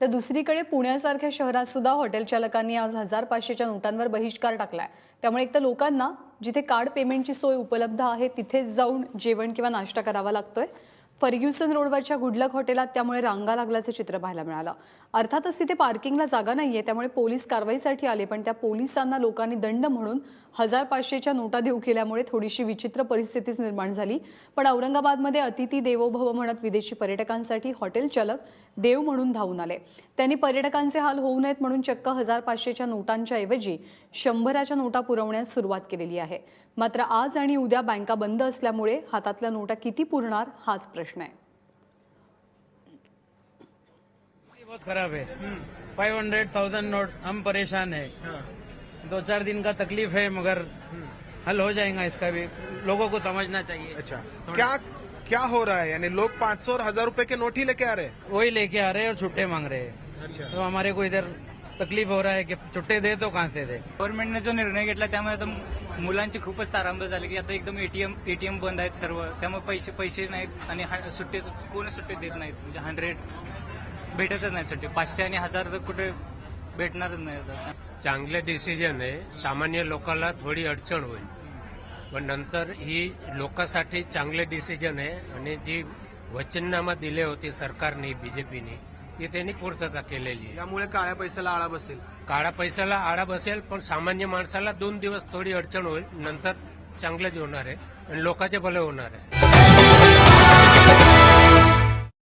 तर दुसरीकडे पुण्यासारख्या शहरात सुद्धा हॉटेल चालकांनी आज हजार पाचशेच्या नोटांवर बहिष्कार टाकलाय. त्यामुळे एक तर लोकांना जिथे कार्ड पेमेंटची सोय उपलब्ध आहे तिथेच जाऊन जेवण किंवा नाश्ता करावा लागतोय. फर्ग्युसन रोडवरच्या गुडलक हॉटेलात त्यामुळे रांगा लागल्याचं चित्र पाहायला मिळालं. अर्थातच तिथे पार्किंगला जागा नाहीये त्यामुळे पोलीस कारवाईसाठी आले पण त्या पोलिसांना लोकांनी दंड म्हणून हजार पाचशेच्या नोटा देऊ केल्यामुळे थोडीशी विचित्र परिस्थितीच निर्माण झाली. पण औरंगाबादमध्ये अतिथी देवोभव म्हणत विदेशी पर्यटकांसाठी हॉटेल चालक देव म्हणून धावून आले. त्यांनी पर्यटकांचे हाल होऊ नयेत म्हणून चक्क हजार पाचशेच्या नोटांच्या ऐवजी शंभराच्या नोटा पुरवण्यास सुरुवात केलेली आहे. मात्र आज आणि उद्या बँका बंद असल्यामुळे हातातल्या नोटा किती पुरणार हाच प्रश्न आहे ये बहुत खराब है। फाइव हंड्रेड थाउज़ेंड नोट हम परेशान है। दो चार दिन का तकलीफ़ है मगर हल हो जाएगा इसका भी। लोगों को समझना चाहिए। अच्छा। क्या क्या हो रहा है? यानी लोग पाँच सौ और हज़ार रूपए के नोट ही लेके आ रहे हैं? वही लेके आ रहे हैं और छुट्टे मांग रहे हैं। अच्छा। तो हमारे को इधर तकलीफ हो रहा है की छुट्टे दे तो कहाँ दे? गव्हर्नमेंटने जो निर्णय घेतला त्यामुळे आता मुलांची खूपच तारांब झाली की आता एकदम एटीएम एटीएम बंद आहेत सर्व. त्यामुळे पैसे पैसे नाहीत आणि सुट्टे कोणी सुट्टे देत नाहीत. म्हणजे हंड्रेड भेटतच नाहीत सुट्टे. पाचशे आणि हजार तर कुठे भेटणारच नाही आता. चांगले डिसिजन आहे. सामान्य लोकांना थोडी अडचण होईल. पण नंतर ही लोकांसाठी चांगले डिसिजन आहे. आणि जी वचननामा दिले होते सरकारने बीजेपीने ती त्यांनी पूर्तता केलेली आहे. यामुळे काळ्या पैशाला आळा बसेल. काळा पैशाला आळा बसेल पण सामान्य माणसाला दोन दिवस थोडी अडचण होईल नंतर चांगलंच होणार आहे आणि लोकांचे भले होणार आहे.